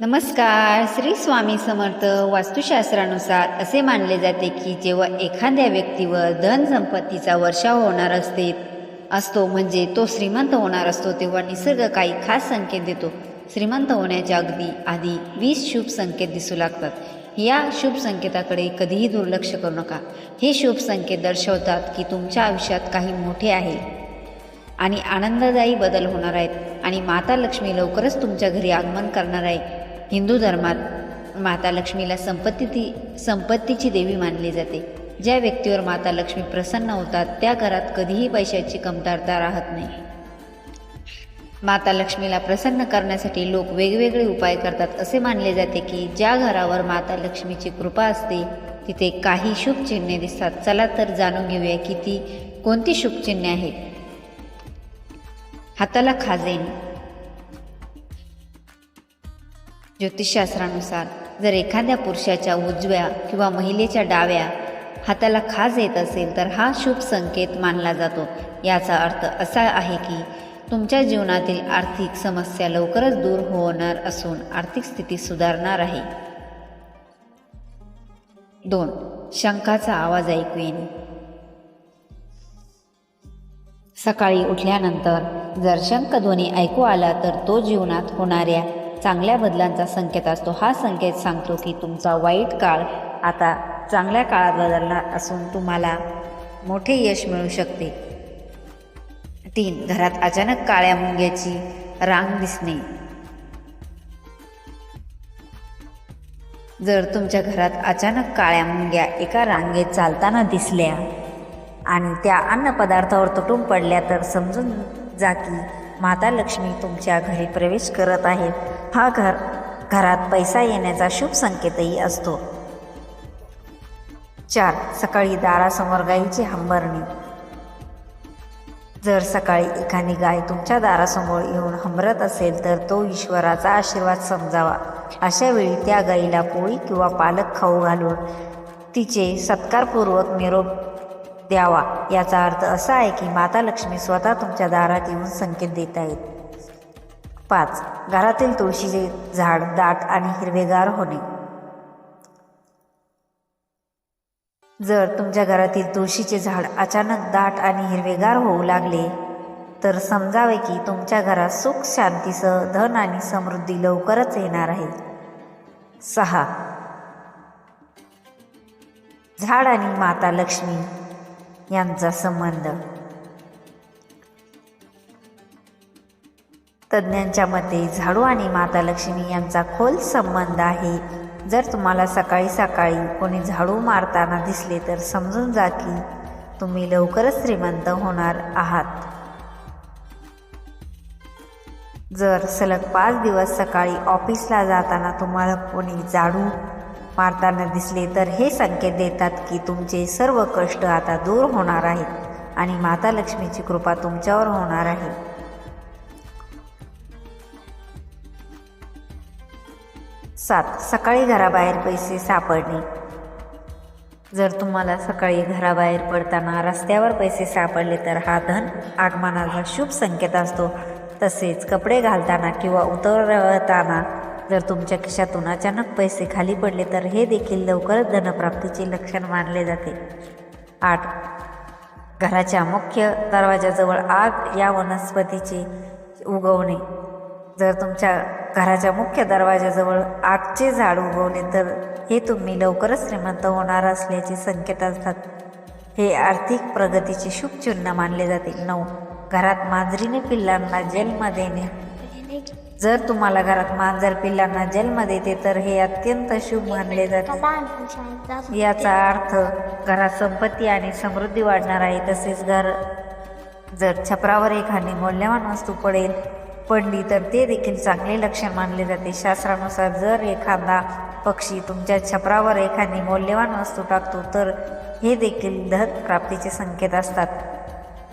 नमस्कार. श्री स्वामी समर्थ वास्तुशास्त्रानुसार असे मानले जाते की जेव्हा एखाद्या व्यक्तीवर धन संपत्तीचा वर्षाव होणार असते असतो म्हणजे तो श्रीमंत होणार असतो तेव्हा निसर्ग काही खास संकेत देतो. श्रीमंत होण्याच्या अगदी आधी वीस शुभ संकेत दिसू लागतात. या शुभ संकेताकडे कधीही दुर्लक्ष करू नका. हे शुभ संकेत दर्शवतात की तुमच्या आयुष्यात काही मोठे आहे आणि आनंददायी बदल होणार आहेत आणि माता लक्ष्मी लवकरच तुमच्या घरी आगमन करणार आहे हिंदू धर्मात माता लक्ष्मीला संपत्ती संपत्तीची देवी मानली जाते. ज्या व्यक्तीवर माता लक्ष्मी प्रसन्न होतात त्या घरात कधीही पैशाची कमतरता राहत नाही. माता लक्ष्मीला प्रसन्न करण्यासाठी लोक वेगवेगळे उपाय करतात असे मानले जाते की ज्या घरावर माता लक्ष्मीची कृपा असते तिथे काही शुभ चिन्हे दिसतात. चला तर जाणून घेऊया की ती कोणती शुभचिन्हे आहेत. हाताला खाजेन ज्योतिषशास्त्रानुसार जर एखाद्या पुरुषाच्या उजव्या किंवा महिलेच्या डाव्या हाताला खाज येत असेल तर हा शुभ संकेत मानला जातो. याचा अर्थ असा आहे की तुमच्या जीवनातील आर्थिक समस्या लवकरच दूर होणार असून आर्थिक स्थिती सुधारणार आहे. दोन शंखाचा आवाज ऐकू येणे. सकाळी उठल्यानंतर जर शंखध्वनी ऐकू आला तर तो जीवनात होणाऱ्या चांगल्या बदलांचा संकेत असतो. हा संकेत सांगतो की तुमचा वाईट काळ आता चांगल्या काळात बदलला असून तुम्हाला मोठे यश मिळू शकते. तीन घरात अचानक काळ्या मुंग्याची रांग दिसणे. जर तुमच्या घरात अचानक काळ्या मुंग्या एका रांगेत चालताना दिसल्या आणि त्या अन्नपदार्थावर तुटून पडल्या तर समजून जा की माता लक्ष्मी तुमच्या घरी प्रवेश करत आहेत. हा घर घरात पैसा येण्याचा शुभ संकेतही असतो. चार सकाळी दारासमोर गाईची हंबरणी. जर सकाळी एखादी गाय तुमच्या दारासमोर येऊन हंबरत असेल तर तो ईश्वराचा आशीर्वाद समजावा. अशा वेळी त्या गाईला पोळी किंवा पालक खाऊ घालून तिचे सत्कारपूर्वक निरोप द्यावा. याचा अर्थ असा आहे की माता लक्ष्मी स्वतः तुमच्या दारात येऊन संकेत देत आहेत. पाच. घरातील तुळशीचे झाड दाट आणि हिरवेगार होणे. जर तुमच्या घरातील तुळशीचे झाड अचानक दाट आणि हिरवेगार होऊ लागले तर समजावे की तुमच्या घरात सुख शांतीसह धन आणि समृद्धी लवकरच येणार आहे. सहा. झाड आणि माता लक्ष्मी यांचा संबंध. तज्ज्ञांच्या मते झाडू आणि माता लक्ष्मी यांचा खोल संबंध आहे. जर तुम्हाला सकाळी सकाळी कोणी झाडू मारताना दिसले तर समजून जा की तुम्ही लवकरच श्रीमंत होणार आहात. जर सलग पाच दिवस सकाळी ऑफिसला जाताना तुम्हाला कोणी झाडू मारताना दिसले तर हे संकेत देतात की तुमचे सर्व कष्ट आता दूर होणार आहेत आणि माता लक्ष्मीची कृपा तुमच्यावर होणार आहे. सात. सकाळी घराबाहेर पैसे सापडणे जर तुम्हाला सकाळी घराबाहेर पडताना रस्त्यावर पैसे सापडले तर हा धन आगमनाचा शुभ संकेत असतो. तसेच कपडे घालताना किंवा उतरताना जर तुमच्या खिशातून अचानक पैसे खाली पडले तर हे देखील लवकरच धनप्राप्तीचे लक्षण मानले जाते. आठ. घराच्या मुख्य दरवाजाजवळ आग या वनस्पतीचे उगवणे. जर तुमच्या घराच्या मुख्य दरवाजाजवळ आगचे झाड उगवले तर हे तुम्ही लवकरच श्रीमंत होणार असल्याचे संकेत असतात. हे आर्थिक प्रगतीचे शुभ चिन्ह मानले जाते नऊ. घरात मांजरीने पिल्लांना जन्म देणे. जर तुम्हाला घरात मांजर पिल्लांना जन्म देते तर हे अत्यंत शुभ मानले जाते. याचा अर्थ घरात संपत्ती आणि समृद्धी वाढणार आहे तसेच घर जर छपरावर एखादी मौल्यवान वस्तू पडेल पडली तर ते देखील चांगले लक्षण मानले जाते. शास्त्रानुसार जर एखादा पक्षी तुमच्या छपरावर एखादी मौल्यवान वस्तू टाकतो तर हे देखील धन प्राप्तीचे संकेत असतात.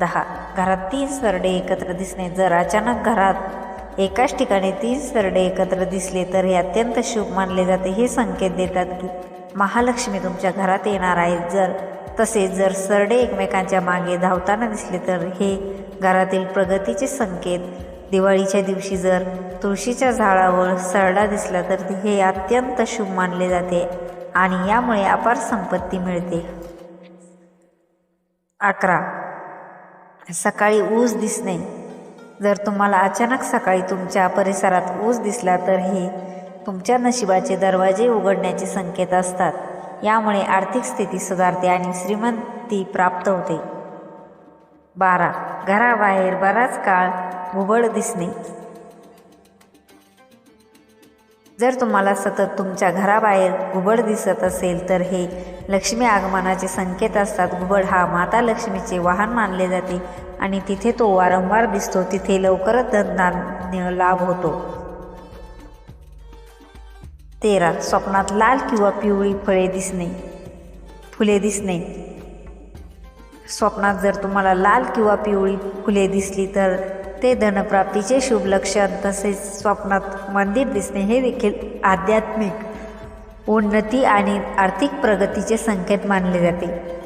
दहा. घरात तीन सरडे एकत्र दिसणे. जर अचानक घरात एकाच ठिकाणी तीन सरडे एकत्र दिसले तर हे अत्यंत शुभ मानले जाते. हे संकेत देतात की महालक्ष्मी तुमच्या घरात येणार आहेत जर तसेच जर सरडे एकमेकांच्या मागे धावताना दिसले तर हे घरातील प्रगतीचे संकेत दिवाळीच्या दिवशी जर तुळशीच्या झाडावर सरडा दिसला तर हे अत्यंत शुभ मानले जाते आणि यामुळे अपार संपत्ती मिळते. अकरा. सकाळी ऊस दिसणे. जर तुम्हाला अचानक सकाळी तुमच्या परिसरात ऊस दिसला तर हे तुमच्या नशिबाचे दरवाजे उघडण्याचे संकेत असतात. यामुळे आर्थिक स्थिती सुधारते आणि श्रीमंती प्राप्त होते. बारा. घराबाहेर बराच काळ घुबड दिसणे. जर तुम्हाला सतत तुमच्या घराबाहेर घुबड दिसत असेल तर हे लक्ष्मी आगमनाचे संकेत असतात. घुबड हा माता लक्ष्मीचे वाहन मानले जाते आणि तिथे तो वारंवार दिसतो. तिथे लवकरच धनधान्य लाभ होतो. तेरा स्वप्नात लाल किंवा पिवळी फळे दिसणे. फुले दिसणे. स्वप्नात जर तुम्हाला लाल किंवा पिवळी फुले दिसली तर ते धनप्राप्तीचे शुभ लक्षण तसेच स्वप्नात मंदिर दिसणे हे देखील आध्यात्मिक उन्नती आणि आर्थिक प्रगतीचे संकेत मानले जाते.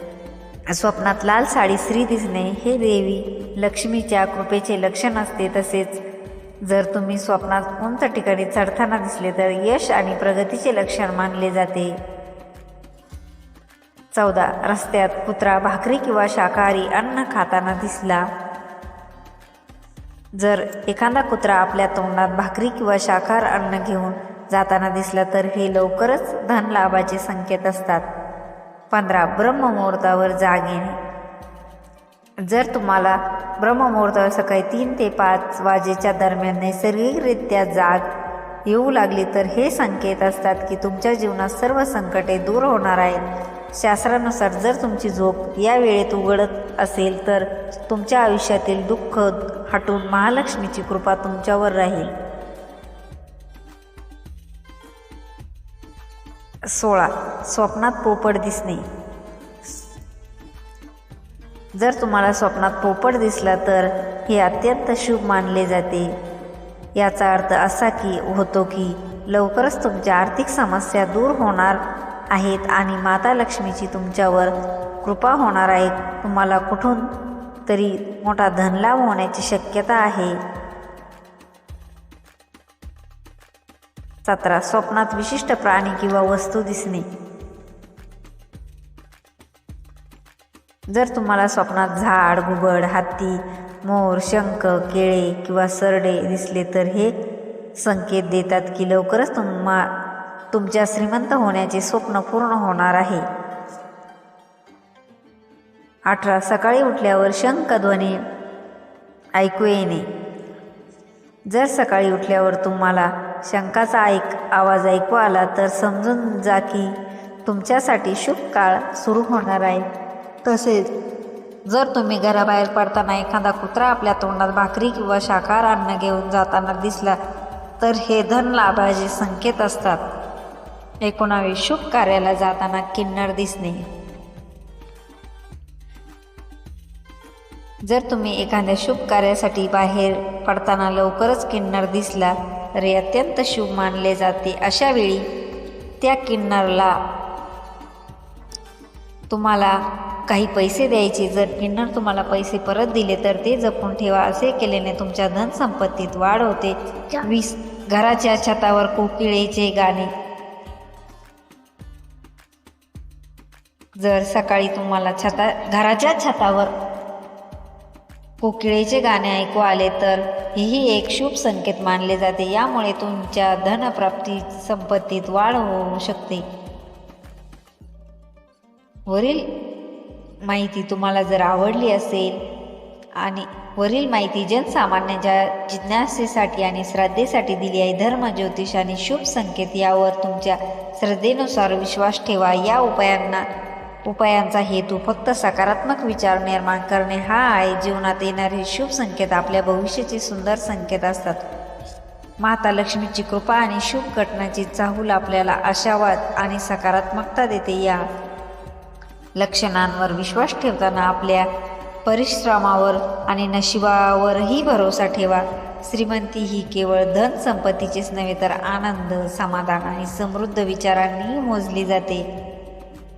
स्वप्नात लाल साडी स्त्री दिसणे हे देवी लक्ष्मीच्या कृपेचे लक्षण असते. तसेच जर तुम्ही स्वप्नात उंच ठिकाणी चढताना दिसले तर यश आणि प्रगतीचे लक्षण मानले जाते. चौदा. रस्त्यात कुत्रा भाकरी किंवा शाकाहारी अन्न खाताना दिसला. जर एखादा कुत्रा आपल्या तोंडात भाकरी किंवा शाकाहार अन्न घेऊन जाताना दिसला तर हे लवकरच धन लाभाचे संकेत असतात. पंधरा ब्रह्ममुहूर्तावर जाग येणे जर तुम्हाला ब्रह्ममुहूर्तावर सकाळी तीन ते पाच वाजेच्या दरम्यान नैसर्गिकरित्या जाग येऊ लागली तर हे संकेत असतात की तुमच्या जीवनात सर्व संकटे दूर होणार आहेत. शास्त्रानुसार जर तुमची झोप या वेळेत उघडत असेल तर तुमच्या आयुष्यातील दुःख हटून महालक्ष्मीची कृपा तुमच्यावर राहील. सोळा. स्वप्नात पोपट दिसणे. जर तुम्हाला स्वप्नात पोपट दिसला तर हे अत्यंत शुभ मानले जाते. याचा अर्थ असा की होतो की लवकरच तुमच्या आर्थिक समस्या दूर होणार आहेत आणि माता लक्ष्मीची तुमच्यावर कृपा होणार आहे. तुम्हाला कुठून तरी मोठा धनलाभ होण्याची शक्यता आहे. सतरा स्वप्नात विशिष्ट प्राणी किंवा वस्तू दिसणे. जर तुम्हाला स्वप्नात झाड घुबड हत्ती मोर शंख केळे किंवा सरडे दिसले तर हे संकेत देतात की लवकरच तुम्हा तुमच्या श्रीमंत होण्याचे स्वप्न पूर्ण होणार आहे. अठरा सकाळी उठल्यावर शंखध्वनी ऐकू येणे. जर सकाळी उठल्यावर तुम्हाला शंकाचा ऐक आवाज ऐकू आला तर समजून जा की तुमच्यासाठी शुभ काळ सुरू होणार आहे. तसेच जर तुम्ही घराबाहेर पडताना एखादा कुत्रा आपल्या तोंडात भाकरी किंवा शाकाहार अन्न घेऊन जाताना दिसला तर हे धन लाभाचे संकेत असतात. एकोणावीस शुभ कार्याला जाताना किन्नर दिसणे. जर तुम्ही एखाद्या शुभ कार्यासाठी बाहेर पडताना लवकरच किन्नर दिसला तर हे अत्यंत शुभ मानले जाते. अशा वेळी त्या किन्नरला तुम्हाला काही पैसे द्यायचे. जर किन्नर तुम्हाला पैसे परत दिले तर ते जपून ठेवा. असे केल्याने तुमच्या धनसंपत्तीत वाढ होते. वीस घराच्या छतावर कोकिळेचे गाणे. जर सकाळी तुम्हाला छता घराच्या छतावर कोकिळेचे गाणे ऐकू आले तर हेही एक शुभ संकेत मानले जाते. यामुळे तुमच्या धनप्राप्ती संपत्तीत वाढ होऊ शकते. वरील माहिती तुम्हाला जर आवडली असेल आणि वरील माहिती जनसामान्यांच्या जिज्ञासेसाठी आणि श्रद्धेसाठी दिली आहे धर्म ज्योतिष आणि शुभ संकेत यावर तुमच्या श्रद्धेनुसार विश्वास ठेवा. या उपायांना उपायांचा हेतू फक्त सकारात्मक विचार निर्माण करणे हा आहे. जीवनात येणारे शुभ संकेत आपल्या भविष्याचे सुंदर संकेत असतात. माता लक्ष्मीची कृपा आणि शुभ घटनाची चाहूल आपल्याला आशावाद आणि सकारात्मकता देते. या लक्षणांवर विश्वास ठेवताना आपल्या परिश्रमावर आणि नशिबावरही भरोसा ठेवा. श्रीमंती ही केवळ धन संपत्तीचेच नव्हे तर आनंद समाधान आणि समृद्ध विचारांनी मोजली जाते.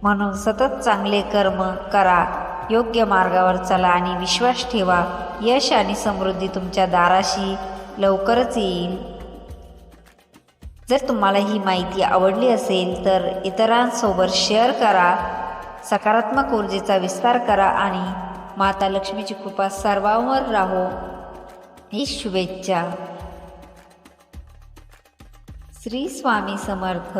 म्हणून सतत चांगले कर्म करा योग्य मार्गावर चला आणि विश्वास ठेवा. यश आणि समृद्धी तुमच्या दाराशी लवकरच येईल. जर तुम्हाला ही माहिती आवडली असेल तर इतरांसोबत शेअर करा. सकारात्मक ऊर्जेचा विस्तार करा आणि माता लक्ष्मीची कृपा सर्वांवर राहो. ही शुभेच्छा. श्री स्वामी समर्थ.